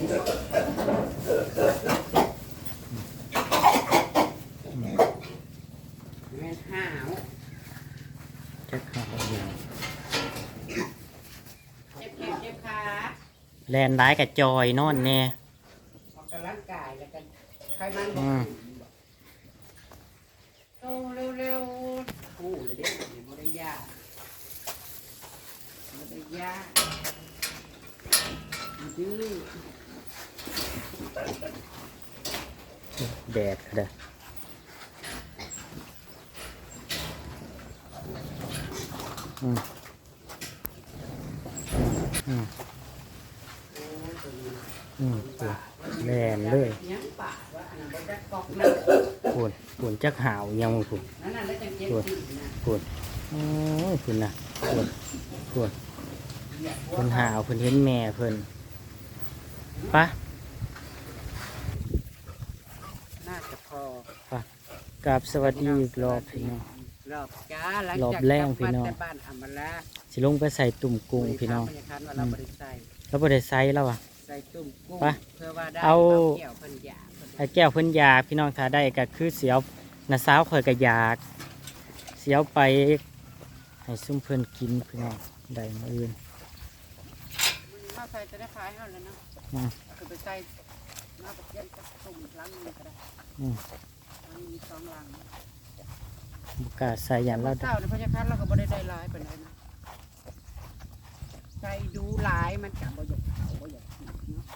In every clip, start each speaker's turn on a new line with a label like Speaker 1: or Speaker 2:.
Speaker 1: แม่นห้าว
Speaker 2: จักเขาอย่าง
Speaker 1: เจ็บแขนเจ็บขา
Speaker 2: แลนร้ายกับจอยนอนแน่
Speaker 1: ออกกำลังกายแล้วกันใครมันบอ
Speaker 2: อืม
Speaker 1: กโตเร็วๆคู่เลยเด้เดี๋ยวบ่ได้ยากบ่ได้ยากดื้อ
Speaker 2: แดดก็ได้อืมอืม
Speaker 1: โอ้ยตัวนี้
Speaker 2: อืมตัวแลนเลย
Speaker 1: ยังปากว่าอันนั้นบ่ได้กอกนะ
Speaker 2: ปวดปวดจักหาวยังปวด
Speaker 1: นั่นน่ะแล้วจังเจ็บสินะ
Speaker 2: ปวดโอ้ยคุณนะปวดปวดเพิ่นหาวเพิ่นเห็นแม่เพิ่นปะ
Speaker 1: น่าจะพอ
Speaker 2: กับสวัสดีอีกรอบพี่น้อง
Speaker 1: รอบจ้าหลัง
Speaker 2: รอบ
Speaker 1: จาก
Speaker 2: แรก
Speaker 1: กลับ
Speaker 2: พี่น้อง
Speaker 1: มาแต่บ้านอำมาลา
Speaker 2: สิลงไปใส่ตุ่มกุ้งพี่น้อง
Speaker 1: บริษัทว่าเราบริใส่
Speaker 2: แล้วบ่ได้ใส่แล้วอะ
Speaker 1: ใส่ตุ่มกุ้ง
Speaker 2: ไป
Speaker 1: เพื่อว่าได้
Speaker 2: เอา
Speaker 1: เกี่ยวเพิ่นอยากเพิ่น
Speaker 2: ไอ้แก้วเพิ่นอยากพี่น้องถ้าได้ก็คือเสียวน้าสาวข่อยก็อยาก เสียวไปให้ซุ่มเพิ่นกินพี่น้องได้มื้ออื่น
Speaker 1: มันมาใส่จะได้ขายให้แล้วเนาะ
Speaker 2: อืม
Speaker 1: คือไปใส่มาประเย็นกับตุ่มหลังนี้ก็ได้
Speaker 2: อืม
Speaker 1: มันมีสองหลัง
Speaker 2: บ่กล้าใส่ยันเรา
Speaker 1: เจ้าในพญาคันเราก็บ่ได้ได้หลายปานใดนะใจดูหลายมันก็บ่อยากเอาบ่อยากกินเนาะ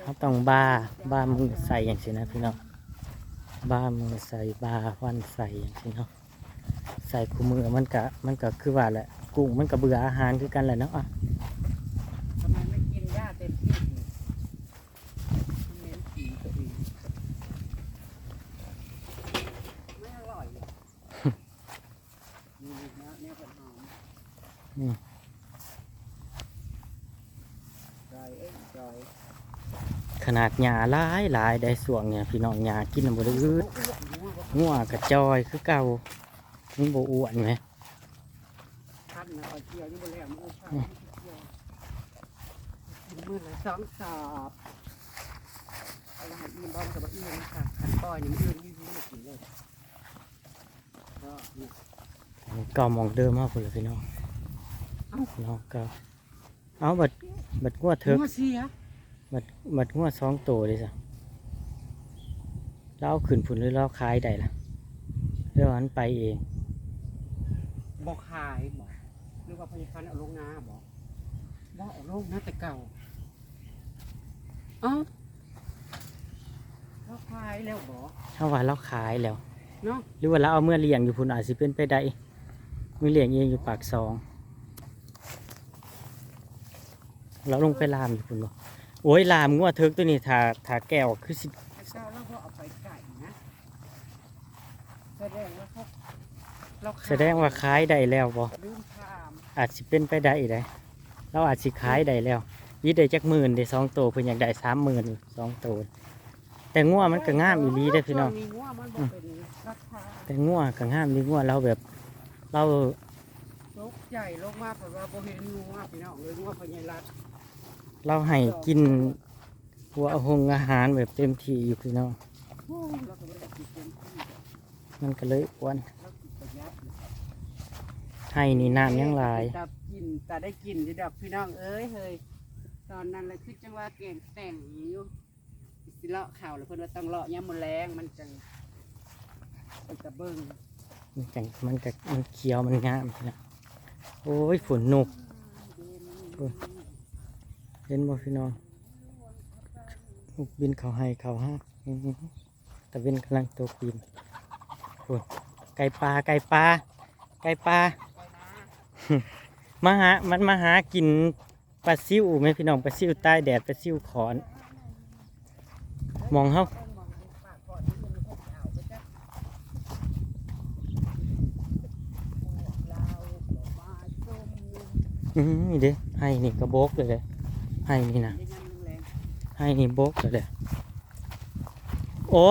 Speaker 2: เขาต้องบ้าบ้ามือใส่อย่างสินะพี่น้องบ้ามือใส่บ้าวันใส่อย่างสิเนาะใส่คู่มือมันก็มันก็คือว่าแหละกุ้งมันก็เบื่ออาหารคือกันแหละเนาะอะ
Speaker 1: ทำไมไม่กินหญ้าเต็มที่นี่มันเน้นสีตัวเองไม่อร่อยเลยนี่นะเนี่ยเป็นหอม
Speaker 2: อืม
Speaker 1: จอยเอ้ยจอย
Speaker 2: ข นาดหญ้าหลายหลายได้ส่วงเนี่ยพี่น้องหญ้ากินน่ะบ่ได้อืดงัวกระจอยคือเก่ามันบ่อ้วนไหม
Speaker 1: พันนะเอาเกี่ยวนี่บนแล้วมือชอบเกี่ยวมือละสองสอบเอาละให้อีนบอลกับอีนค่ะขันปล่อยนี่มันอื่นยิ่งยิ่งกินเลยก็เนี่ย
Speaker 2: ก็มองเดิมมากเลยพี่น้องพี่น้องก็เอาบัดบัดงัวเถิก
Speaker 1: หัวเสีย
Speaker 2: บัดบัดงัวสองตัวเลยจ้ะเราเอาขึ้นผุนหรือเราขายได้ล่ะเรื่องนั้นไปเอง
Speaker 1: บอกขายบอกหรือว่าพยาคันเอาลงนาบอกบอกเอาลงนาแต่เก่าเอ้าเราขายแล้วบอก
Speaker 2: ถ้าว่าเราขายแล้ว
Speaker 1: เนาะ
Speaker 2: หรือว่าเราเอาเมื่อเลี้ยงอยู่พุ่นอาจสิเป็นไปได้มือเลี้ยงเองอยู่ปากซอง เราลงไปลามอยู่พุ่นบ่ โอ้ยลามงัวเถิกตัวนี้ถ้าถ้าแก้วคือสิ
Speaker 1: แต่เก่าเราก็เอาไปไก่นะแสดงว่าเขาเราขย
Speaker 2: แสดงว่าขายได้แล้วบ่
Speaker 1: ลืมถาม
Speaker 2: อาจสิเป็นไปได้ได้เราอาจสิขายได้แล้วยี่ได้จักหมื่นได้สองตัวเพิ่นอยากได้สามหมื่นสองตัวแต่งัวมันก็งามอีหลีได้อพี่น้อง
Speaker 1: ช่วงัวมันบ่เป็นราคา
Speaker 2: แต่งัวก็งามดีงัวเราแบบ เรา
Speaker 1: ลกใหญ่ลงมากเพราะว่าบ่เห็นงัวพี่น้องเลยงัวพญายรัด
Speaker 2: เราให้กินหัวหงอาหารแบบเต็มที่อยู่พี่น้อง
Speaker 1: โอ้เราก็บ่ได้กินเต็มที่ดอก
Speaker 2: มันก็เลยอ้วน
Speaker 1: เรากินประหยัดเลย
Speaker 2: ให้นี่น้ำยังหลาย
Speaker 1: แต่กินแต่ได้กินอยู่ดอกพี่น้องเอ้ยเฮ้ยตอนนั้นเลยคือจังว่าเก่งแต่งอยู่สิเลาะข่าวแล้วเพิ่นว่าต้องเลาะยามมื้อแลงมันจังเป็นตะเบิ่ง
Speaker 2: มันจังมันก็มันเขียวมันงามพี่น้องโอ้ยฝนนกโอ้ย เห็นบ่พี่น้องนบินเขาให้เขาฮะอื้อหือตะเวนกำลังตกบินโอ้ยไก่ปลาไก่ปลาไก่ปลามาหา มันมาหากินปลาซิวไหมพี่น้องปลาซิวใต้แดดปลาซิวขอน มองเขาอืมนี่เด้ให้นี่กระโบกเลยเลย ให้นี่นะให้นี่โบกเลยเลยโอ้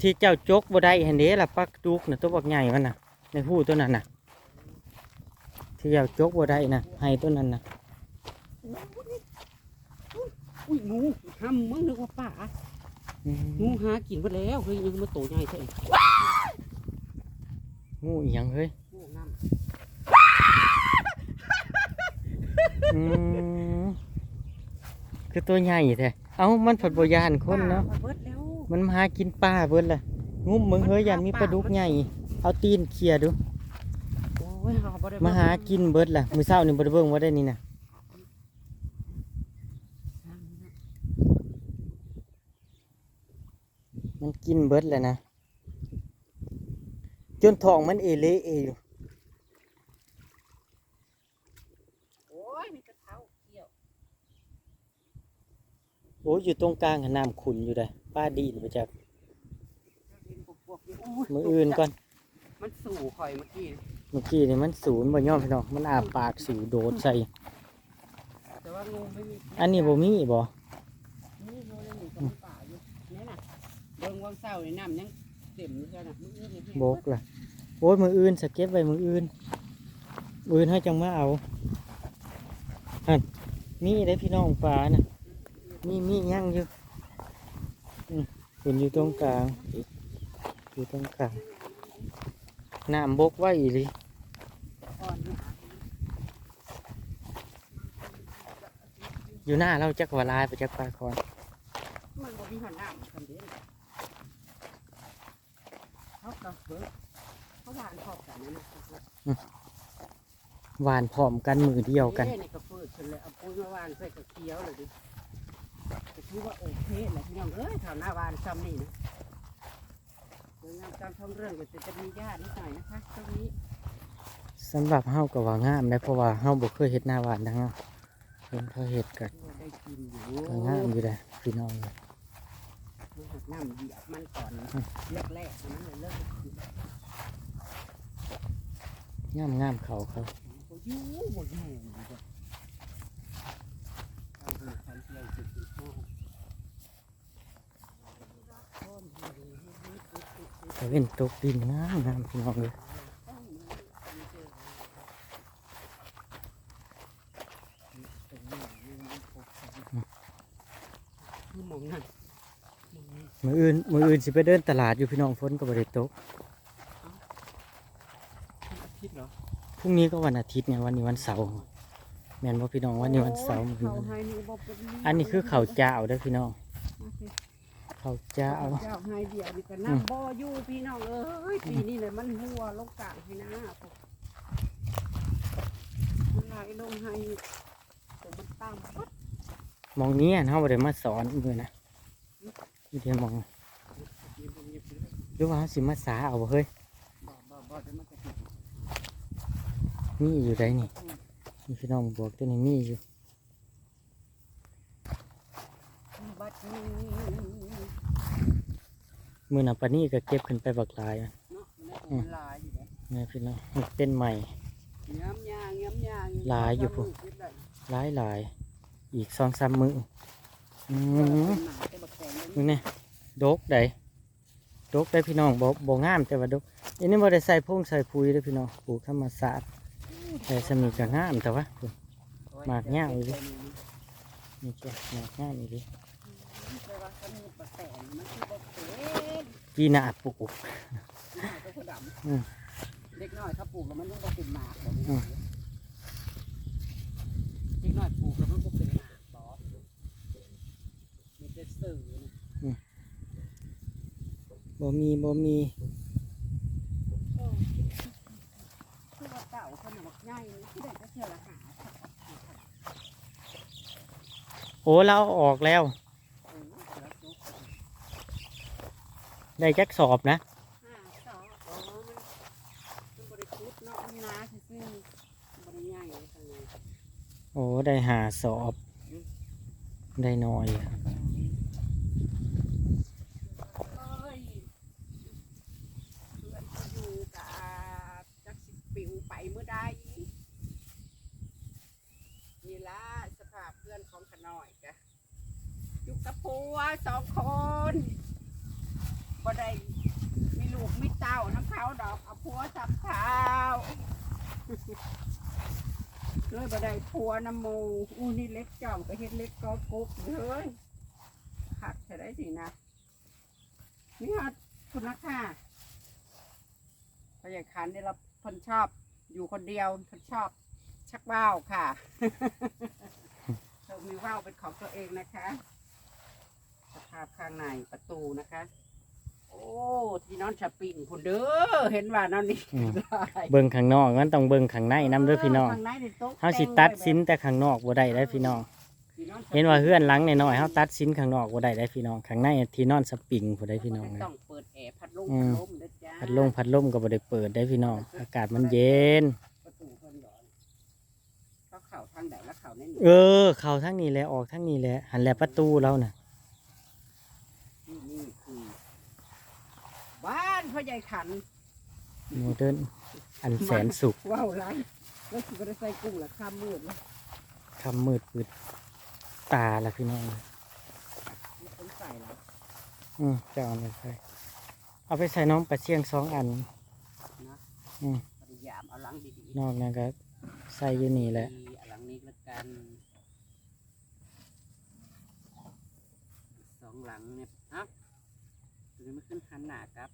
Speaker 2: ที่เจ้าจกบ่ได้เห็นเด้ล่ะปักดุกนะตัวบักใหญ่มันน่ะในหูตัวนั้นน่ะที่เจ้าจกบ่ได้น่ะให้ตัวนั้นน่ะ
Speaker 1: อุ้ยงูห้ำมึงนึกว่าป่า
Speaker 2: อืม
Speaker 1: งูหากินไปแล้วเฮ้ยยังมาโตใหญ่ใช่
Speaker 2: งูอีหยังเฮ้ย
Speaker 1: งูน้
Speaker 2: อืม คือตัวใหญ่แท้เอ้ามันผัดบ่ยานำคนเนาะ
Speaker 1: ป่มเบิดแล้ว
Speaker 2: มันมาหากินปลาเบิดล่ะงุ้มมึงเฮ้ยยันมีปลาดุกใหญ่ เอาตีนเคลียร์ดู
Speaker 1: โอ้ยเขบ่ได้
Speaker 2: มาหากินเบิดล่ะ มื้อเช้านี่บ่ได้เบิ่งว่าได้นี่น่ะมันกินเบิดแล้วนะ จนท้องมันเอเละเออยู่
Speaker 1: โอ้ยมีกระเท้าเกี่ยว
Speaker 2: โอ้ยอยู่ตรงกลางหั้นน้ำขุ่นอยู่ได้ป้าดีนไปจาก
Speaker 1: เห็นปวกๆอยู่โย
Speaker 2: มืออื่นก่อน
Speaker 1: มันสู่ข่อยเมื่อกี้
Speaker 2: เมื่อกี้นี่มันศูนย์บ่ยอมพี่น้องมันอาปากสู่โดดใส่
Speaker 1: แต่ว่างูไม่มี
Speaker 2: อันนี้บ่มีบ่
Speaker 1: นี่งูยังอยู่กับป่าอยู่นี่น่ะเบิ่งวังเศร้าในน้ำยังเต็มอยู่แค่น่ะมืออื่นนี่แห้ง
Speaker 2: บกล่ะโอ้ยมืออื่นสเก็บไว้มืออื่นมืออื่นให้จังมาเอาฮันมีได้พี่น้องปลาน่ะ มีมีย่างอยู่อืมเป็นอยู่ตรงกลางอยู่ตรงกลางน้ำบกไว้อีหลี
Speaker 1: อ่อนหนา
Speaker 2: อยู่หน้าเราจักวาลายไปจักปลาคอน
Speaker 1: มันบ่มีหัวหน้าคนเดียวเขากับเบิร์เขาหวานพอบกันนะนะ
Speaker 2: หวานพร้อมกันมือเดียวกัน
Speaker 1: เอ้ในกระเปิดฉันเลยเอาปุ้ยมาวานใส่กระเคี้ยวเลยดิ ก็ถือว่าโอเคแหละพี่น้องเอ้ยแถวหน้าวานซ้ำนี่นะสวยงามตามท้องเรื่องก็จะจะมีญาตินิดหน่อยนะคะตรงนี้
Speaker 2: สำหรับเฮาก็ว่างามได้เพราะว่าเฮาบ่เคยเฮ็ดหน้าหวานดังเนาะเห็นเขาเฮ็ดก็
Speaker 1: ตัวได้กินอยู่
Speaker 2: ก็งามอยู่ได้พี่น้องเลย
Speaker 1: มันหักน้ำเหยียบมันก่อนแรกๆนะมันเลยเลิกกิน
Speaker 2: งามงามเขาเขา
Speaker 1: บ่อยู่บ่อยู่ดีกว่าเอาไปทำเที่ยวสุดที่ห้อง
Speaker 2: แต่เป็นตกดินงามงามพี่น้องเลย
Speaker 1: คือหมองนั่น
Speaker 2: มืออื่นมืออื่นสิไปเดินตลาดอยู่พี่น้องฝนก็บ่ได้ตก
Speaker 1: อาทิตย์เหรอ
Speaker 2: พรุ่งนี้ก็วันอาทิตย์เนี่ยวันนี้วันเสาร์แม่นบ่พี่น้องวันนี้วันเสาร์มื้อ
Speaker 1: เขา
Speaker 2: นี้
Speaker 1: ให้นี่บ่เป็นเรื่ง
Speaker 2: อันนี้คือข้าวเจ้าเด้อพี่น้อง ข้าวเจ้า
Speaker 1: เจ้าให้เดียวนี่ก็น้ำบ่อยู่พี่น้องเอ้ยปีนี้เลยมันหัวลงกลางให้นะพวกมันไหลลงให้แต่มันตามปั๊บ
Speaker 2: มองนี้เฮาบ่ได้มาสอนมื้อนะนี่เดี๋ยวมองหรือว่าเฮาสิมาสาเอาบ่เฮ้ย
Speaker 1: บ่บ่บ่จะมาจะกิน
Speaker 2: มีอยู่ได้นี่นี่พี่น้องบอกตัวนี้มีอยู่
Speaker 1: บัดนี้
Speaker 2: มื้อน่ะปานนี้ก็เก็บขึ้นไปบักหลายอะ
Speaker 1: เนาะมันได้ลายอยู่เด้
Speaker 2: นี่พี่น้องมันเป็นใหม่
Speaker 1: เงี้ยมยางเงี้ยมยาง
Speaker 2: ลายอยู่พุ่นหลายหลายอีก2-3มื้ออื
Speaker 1: อื
Speaker 2: ม
Speaker 1: มแต่บักแตง
Speaker 2: นี่ไงดกได้ดกได้พี่น้องบ่บ่งามแต่ว่าดกอันนี้บ่ได้ใส่พุ่งใส่ปุ๋ยเด้อพี่น้องปลูกธรรมชาติแต่สำนีก็งามแต่ว่าพุ่นหมากย่างอยู่ดินี่จ้ะหมากงามอีหลี
Speaker 1: แต่ว่าสมุดบั กแตงมันคือบักเตง
Speaker 2: ปีหน้าปลูก
Speaker 1: น้อยก็คือด
Speaker 2: อืมำ
Speaker 1: เด็กน้อยถ้าปลูกแล้วมันต้องบ่เป็นหมากแบบ
Speaker 2: อื
Speaker 1: นี้
Speaker 2: ม
Speaker 1: เด็กน้อยปลูกแล้วมันก็เป็นหมากต่อมันจะสื่อนะ
Speaker 2: บ่มีบ่มี
Speaker 1: คือว่าเก่าขนาดบักใหญ่นี่ที่ได้ก็เชื่อละหา
Speaker 2: โอ้เราเอาออกแล้ว
Speaker 1: เออแล้วจุก
Speaker 2: ได้จักสอบนะ
Speaker 1: ห้าสองอ๋อมันมันบริคุดเนาะมันหนาซื่อๆบริใหญ่เลยข้างใน
Speaker 2: โอ้ได้หาสอบ ได้น้อย
Speaker 1: เอ้ยเพื่อนก็อยู่กับจักสิปิวไปเมื่อใดนี่ละสภาพเพื่อนของขน่อยกะอยู่กับผัวสองคน บ่ได้มีลูกมีเต้าน้ำเขาดอกเอาผัวสับข้าวเลยบ่ได้พัวน้ำมูอู้นี่เล็กจ่อมก็เฮ็ดเล็กก็กุ๊บเฮ้ยขัดใช่ได้สินะนี่ฮะคุณนักค่ะพยาคันได้รับคนชอบอยู่คนเดียวคนชอบชักว่าวค่ะเรามีว่าวเป็นของตัวเองนะคะสภาพข้างในประตูนะคะ โอ้ที่นอนช้อปปิ้งคุณเด้อเห็นว่านอนนี่
Speaker 2: อืม
Speaker 1: ได้
Speaker 2: เบิ่งข้างนอกมันต้องเบิ่งข้างในนํเด้อพี่น้อง
Speaker 1: ข้างในนี่โต๊ะ
Speaker 2: เฮาสิตัดสินแต่ข้างนอกบ่ได้ได้อพี่น้องเห็นว่าเฮือนหลังน้อยๆเฮาตัดสินข้างนอกบ่ได้ได้อพี่น้องข้างในที่นอนสปริงผู้ใดพี่น้องนะ
Speaker 1: ต้องเปิดแอร์พัดลม
Speaker 2: อื
Speaker 1: พัด
Speaker 2: ม
Speaker 1: ลมเด้อจ้า
Speaker 2: พัดลมพัดลมก็บ่ได้เปิดได้อพี่น้อง อากาศมันเย็น
Speaker 1: ประตูเพิ่นหรอเขาเข่าทางไหนแล้วเข่าในนี่
Speaker 2: เออ เข้าทางนี้แหละออกทางนี้แหละหันแหละประตูเราน่ะ
Speaker 1: นี่นี่คือ บ้าน พ่อใหญ่ขัน
Speaker 2: โมเดิร์นอันแสนสุข
Speaker 1: ว้าวไรแล้วสิบ่ได้ใส่กุ้งละข้ามมืดเลย
Speaker 2: คำมืดปืดตาละพี่น้อง
Speaker 1: มีคนใส่แล้ว
Speaker 2: อืมจะเอาไปใส่เอาไปใส่น้องปลาเชียงสองอัน
Speaker 1: นะ
Speaker 2: อืม
Speaker 1: พยายามเอาหลังดี
Speaker 2: นอกนั้นก็ใส่อยู่นี่แหละ
Speaker 1: ดีเอาหลังนี้ละกันสองหลังเนี่ยเอ้าตัวนี้ไม่ขึ้นหันหน้ากลับ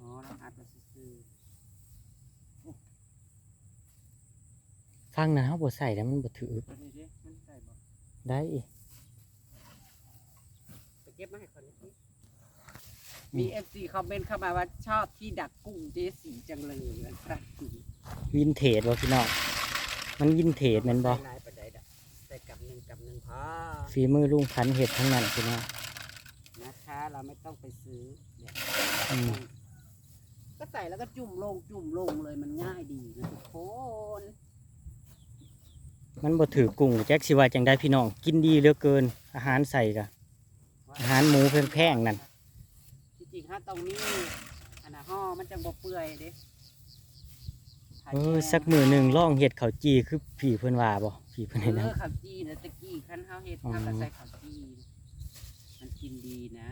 Speaker 1: อ๋อเราอัดมาซื้อ
Speaker 2: ฟังนะเขาบ่ใส่แล้วมันบ่ถือ
Speaker 1: ๆตัวนี้ดิมันใส่บ่
Speaker 2: ได้อีก
Speaker 1: ไปเก็บมาให้คนนี้มีเอฟซีคอมเมนต์เข้ามาว่าชอบที่ดักกุ้งเจสีจังเลยนะครับ
Speaker 2: วินเทจบ่พี่น้องมันวินเทจแม่นบ่
Speaker 1: ใส่ลายประใดดอกใส่กับหนึ่งกับหนึ่งพอ
Speaker 2: ฝีมือลุงพันธุ์เห็ดทั้งนั้นพี่น้อง
Speaker 1: นะคะ เราไม่ต้องไปซื้อเนี่ย
Speaker 2: อืม
Speaker 1: ก็ใส่แล้วก็จุ่มลงจุ่มลงเลยมันง่ายดีนะทุกคน
Speaker 2: มันบ่ถือกุ้งแจ็คสิว่าจังได้พี่น้อง กินดีเหลือเกิน อาหารใส่กะอาหารหมูแพงๆนั่น
Speaker 1: ที่จริงฮะตรงนี้อันน่ะห่อมันจังบ่เปื่อยเด้
Speaker 2: เออสักมือหนึ่งล่องเห็ดเขาวจีคือผีเพิ่นว่าบ่ผีเพิ่น
Speaker 1: เอ
Speaker 2: เห็นนะ
Speaker 1: อข้าวจีเนี่ยตะกี้ขั้นข้าวเฮ็ด
Speaker 2: อ๋อ
Speaker 1: ข้าวก็ใส่ข้าวจีมันกินดีนะ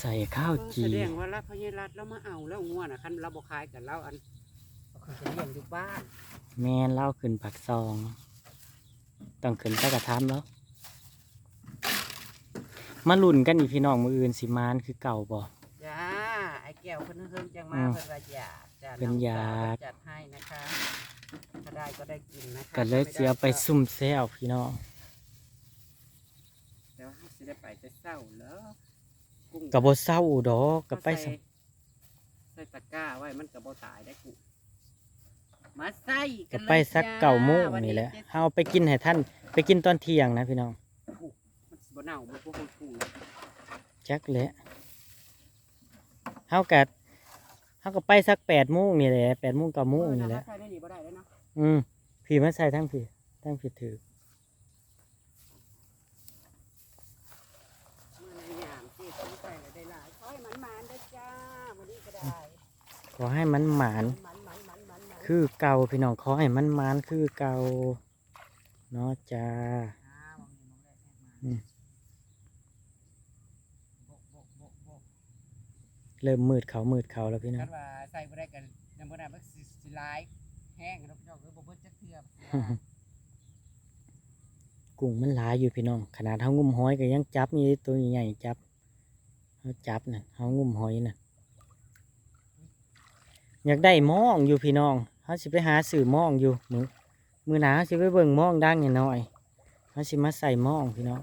Speaker 2: ใส่ข้าว
Speaker 1: เออ
Speaker 2: จี
Speaker 1: แสดงว่ารับพญารัตแล้วมาเอาแล้วง่วนอะคันเราบ่ขายกับเราอันเอาคือจะเลี้ยงอยู่บ้าน
Speaker 2: แม่นเล่าขึ้นปักซอง ต้องขึ้นไปกระทำแล้ว มาลุ่นกันอีกพี่น้องมืออื่นสิมานคือเก่าบ่
Speaker 1: จ้าไอ้แก้วเพิ่นเฮิ่มจังมา
Speaker 2: อืม
Speaker 1: เพิ่นว่าอยากจ้า
Speaker 2: เพิ่นอยาก
Speaker 1: น้งสวจัดให้นะคะถ้าได้ก็ได้กินนะคะ
Speaker 2: ก็เลยเสียไปซุ่มแซวพี่น้อง
Speaker 1: แต่ว่าสิได้ไปแต่เศร้าแล้ว กุ้ง
Speaker 2: ก็บ่เศร้าดอกก็ไป
Speaker 1: ใส่
Speaker 2: ซะ
Speaker 1: ใส่ตะกร้าไว้มันก็บ่ตายได้กุ้งมาใส่
Speaker 2: ก็
Speaker 1: นเลย
Speaker 2: ไปสัก
Speaker 1: จ้
Speaker 2: เก่าโมง
Speaker 1: วั
Speaker 2: นี่แหละ
Speaker 1: เจ็ด
Speaker 2: เฮาไปกินให้ท่าน ไปกินตอนเที่ยงนะพี่น้อง
Speaker 1: มันสิบ่เน่าบ่พวกคนกุ้ง
Speaker 2: จักแหละเฮากัดเฮาก็ไปสักแปดโมงนี่แหละแปดโมงเก้าโมงนี่แหละ
Speaker 1: ใส่ได้นี่บ่ได้แล้วเนาะ
Speaker 2: อืมพี่มาใส่ทั้งพี่ทั้งพี่ถือ
Speaker 1: มื้อในยามที่ต้องใส่แล้วได้หลายขอให้มันๆเด้อจ้าวันนี้ก็ได้
Speaker 2: ข อให้มันหมาน
Speaker 1: มันมันมันมันมัน
Speaker 2: คือเก่าพี่น้องขอให้มันหมานคือเก่าเนาะจ้า
Speaker 1: อ้าวมองนี่มองได้แม่มา
Speaker 2: อืม
Speaker 1: โบกโบกโบกโบก
Speaker 2: เริ่มมืดเขามืดเขาแล้วพี่น้อ
Speaker 1: คั
Speaker 2: ง
Speaker 1: นว่าใส่บ่ได้กันยังบ่ได้มันสิสิหลายแห้งเนาะพี่น้องเอ้ยบ่เบิดจักเทื่อ
Speaker 2: กุ้งมันหลายอยู่พี่น้อง ขนาดเฮางุ่มหอยก็ยังจับมีตัวใหญ่ๆจับเฮาจับน่ะเฮางุ่มหอยน่ะ อยากได้หมองอยู่พี่น้องเฮาสิไปหาซื้อหมองอยู่มือมือหนาเฮาสิไปเบิ่งหมองดังหน่อยเฮาสิมาใส่หมองพี่น้อง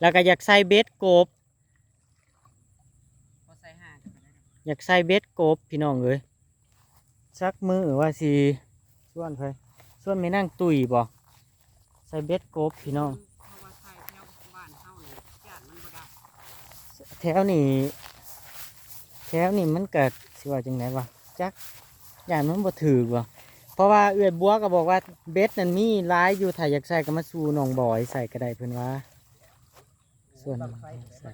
Speaker 2: แล้วก็อยากใส่เบ็ดกบ
Speaker 1: บ่ใส่ห่างกันไปได้ดอก
Speaker 2: อยากใส่เบ็ดกบพี่น้องเอ้ยสักมือว่าสิส่วนไปส่วนไม่นั่งตุยบ่ใส่เบ็ดกบพี่น้อง
Speaker 1: เพราะว่าใส่แถวบ้านเฮานี่ย่านมันบ่ได้
Speaker 2: แถวนี้แถวนี้มันเกิดสิว่าจังไดวะ จักอย่างมันบ่ถือวะเพราะว่าเอื้อยบัวก็บอกว่าเบ็ดนั่นมีหลายอยู่ถ้ายอยากใส่ก็มาสู่หนองบ่อยใส่ก็ได้เพิ่นว่า ส่วน
Speaker 1: บังไฟ
Speaker 2: ใส่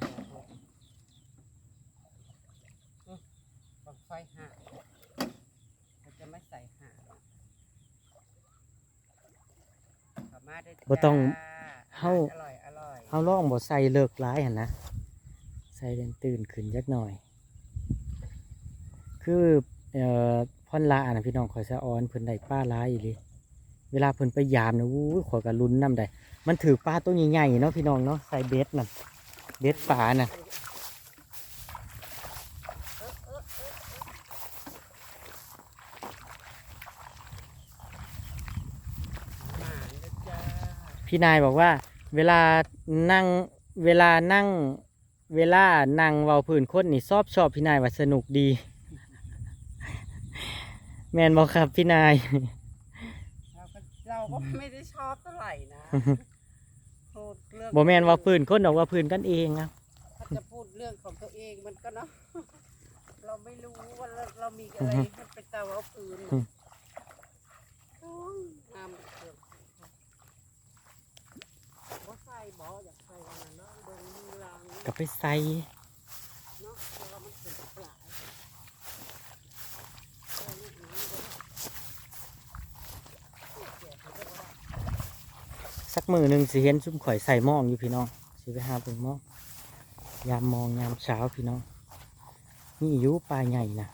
Speaker 1: บังไฟห่าเขาจะไม่ใส่ห่างเข้ามาเด้
Speaker 2: บ่ต้องเฮา
Speaker 1: อร่อยอร่อย
Speaker 2: เฮาลองบ่ใส่เลิกหลายหั่นนะใส่เด่นตื่นขึ้นจักหน่อย คือ เอ่อพ่อนลาน่ะพี่น้องข่อยสะออนเพิ่นได้ป้าลายอีหลีเวลาเพิ่นไปยามนะวู้ยข่อยก็ลุ้นนำได้มันถือปลาตัวใหญ่ๆเนาะพี่น้องเนาะใส่เบ็ดน่ะเบ็ดปลาน่ะพี่นายบอกว่าเวลานั่งเวลานั่งเวลานั่งเว้าพื้นคนนี่ชอบชอบพี่นายว่าสนุกดี แมนบอกครับพี่นาย
Speaker 1: เราก็เราก็ไม่ได้ชอบเท่าไหร่นะพูดเรื่อง
Speaker 2: บ่แมนว่าพื้นคนดอกว่าพื้นกันเองครับ
Speaker 1: ถ้าจะพูดเรื่องของตัวเองมันก็เนาะเราไม่รู้ว่าเราเรามีอะไรให้เป็นเตาเอาปืนโอ้ยน้ำเกือบว่าใส่บ่อยากใส่อันนั้นเนาะเบิ่งดูลาง
Speaker 2: ก็ไปใส่
Speaker 1: เนาะเพราะว่ามันเป็นปลายเอาลูกนี้ก็ได้ลูกแก่เขาก็ได้
Speaker 2: สัก มือหนึ่งสิเห็นซุ่มข่อยใส่หมองอยู่พี่น้องสิไปหาเบิ่งหมองยามมองยามเช้าพี่น้องนี่อยู่ปลาใหญ่นะ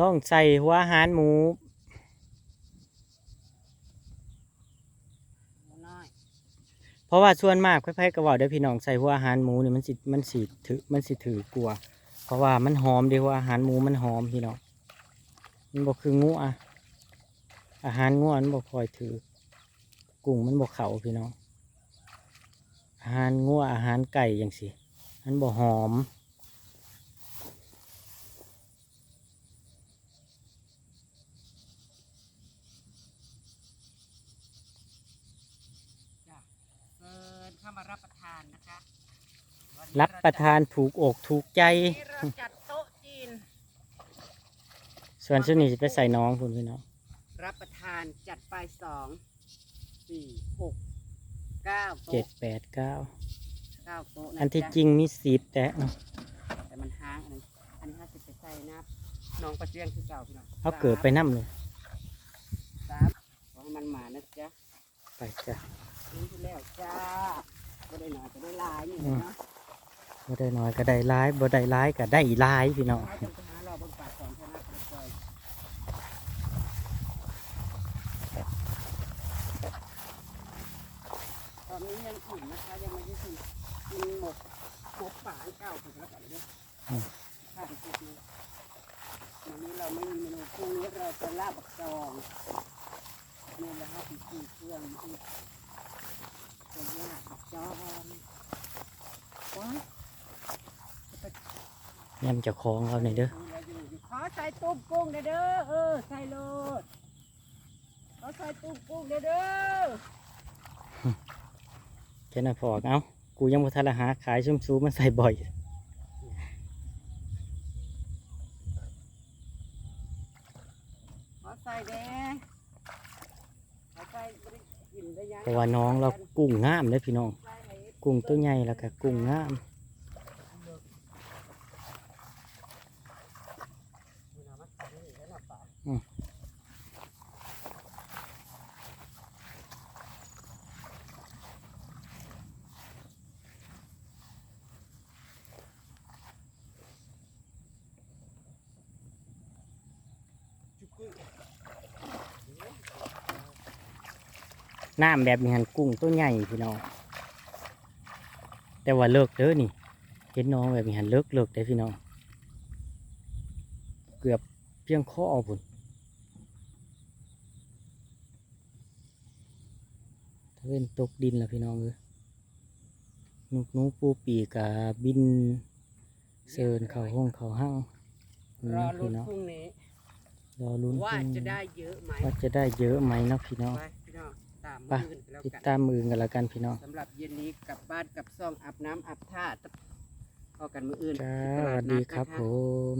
Speaker 2: ลองใส่หัวหารหมูเพราะว่าส่วนมากไพ่ๆกระบอกได้พี่น้องใส่หัวอาหารหมูนี่มันสิมันสิถือมันสิถือกลัว ราะว่ามันหอมเดียวหัวอาหารหมูมันหอมพี่น้องมันบอกคืองูอะอาหารงูมันบอกคอยถือ กุ้งมันบอกเขาพี่น้องอาหารงูอาหารไก่อย่างสิมันบอกหอม
Speaker 1: จ้ะเชิญเข้ามารับประทานนะคะวันนี้
Speaker 2: รับประทานถูกอกถูกใจ
Speaker 1: วันนี้เราจัดโต๊ะจีน
Speaker 2: ส่วนชุดนี้สิไปใส่น้องคุณพี่น้อง
Speaker 1: รับประทานจัดไปสองสี่หกเก้า
Speaker 2: เจ็
Speaker 1: โต๊ะ
Speaker 2: ดแปดเก้า
Speaker 1: เก้าโต๊ะนะ
Speaker 2: อันที่
Speaker 1: จ๊ะ
Speaker 2: จริงมีสิบแต่
Speaker 1: แต่มันห้างอันนี้อันนี้ห้าสิบไปใส่นะน้องประเจียงคือเก่าพี่น้อง
Speaker 2: เอาเกิดไปน้ำเลย
Speaker 1: สามขอให้มันหมานะจ๊ะ
Speaker 2: ไปจ้ะ
Speaker 1: นี่ที่แล้วจ้าก็ได้หน่อยก็ได้หลายนี่
Speaker 2: อืม
Speaker 1: เนาะ
Speaker 2: บ่ได้น้อยก็ได้ร้ายบ่ได้ร้ายก็ได้ร้ายพี่น้อง
Speaker 1: ให้จนไปหาเนากก่อนเท่านั้นก็ได้ตอนนี้ยังอิ่มนะคะยังไม่ได้กินกินหมกหมกป่าเก้าถึงแล้วกันเนี่ย
Speaker 2: อืม
Speaker 1: ข้าวไปกินวันนี้เราไม่มีเมนูพรุ่งนี้เราจะลาบบักซองนี่แหละครับที่เครื่องอีกจะลาบบักจองว้า ย
Speaker 2: ยำเจะคล้าของเราหน่อยเด้อ
Speaker 1: ขอใส่ตุ้มกุ้งเด้อเด้อเออใส่โลดขอใส่ตุ้มกุ้งเด้อเด้อ
Speaker 2: แค่นั้นพอเอ้ากูยังบ่ทันละหาขายชุ่มซูมันใส่บ่อย
Speaker 1: ขอใส่เด้ขอใส่บ่ได้กินได้ยัง
Speaker 2: เพราะว่าน้องเรากุ้งงามเลยพี่น้อง
Speaker 1: ใส่ให้
Speaker 2: กุ้งตัวใหญ่แล้วก็กุ้งงาม
Speaker 1: นี่นะมันใส่นี่แล้วน่ะป่ะ
Speaker 2: อืม
Speaker 1: จุกกุ้ง
Speaker 2: น้ำแบบนี้หันกุ้งตัวใหญ่พี่น้องแต่ว่าเลิกเด้อนี่ เห็นน้องแบบนี้หันเลิกเลิกได้อพี่น้องเกือบเพียงข้อพุ่นถ้าเป็นตกดินแล้วพี่น้องเอ้ยนกหนูปูปีกกับบินเซินเขาห้องเขาห้าง
Speaker 1: รอ
Speaker 2: นี่
Speaker 1: ลุ้
Speaker 2: พี่
Speaker 1: น
Speaker 2: น้อง
Speaker 1: พรุ่งนี้
Speaker 2: รอลุ้น
Speaker 1: ว่า
Speaker 2: พรุ่ง
Speaker 1: จะ
Speaker 2: นี้
Speaker 1: ได้เยอะไหม
Speaker 2: ว่าจะได้เยอะไหมเนาะพี่น้อง
Speaker 1: ไปพี่น้องตาม
Speaker 2: ไป
Speaker 1: มือกันแล้ว
Speaker 2: ติด
Speaker 1: กัน
Speaker 2: ตามมือกันแล้วกันพี่น้อง
Speaker 1: สำหรับเย็นนี้กลับบ้านกับซ่องอาบน้ำอาบท่าพอกันมืออื่น
Speaker 2: จ้า
Speaker 1: ที่ต
Speaker 2: ส
Speaker 1: ลา
Speaker 2: วั
Speaker 1: ด
Speaker 2: ส
Speaker 1: นั
Speaker 2: ดี
Speaker 1: ด
Speaker 2: ครับ
Speaker 1: นะะ
Speaker 2: ผม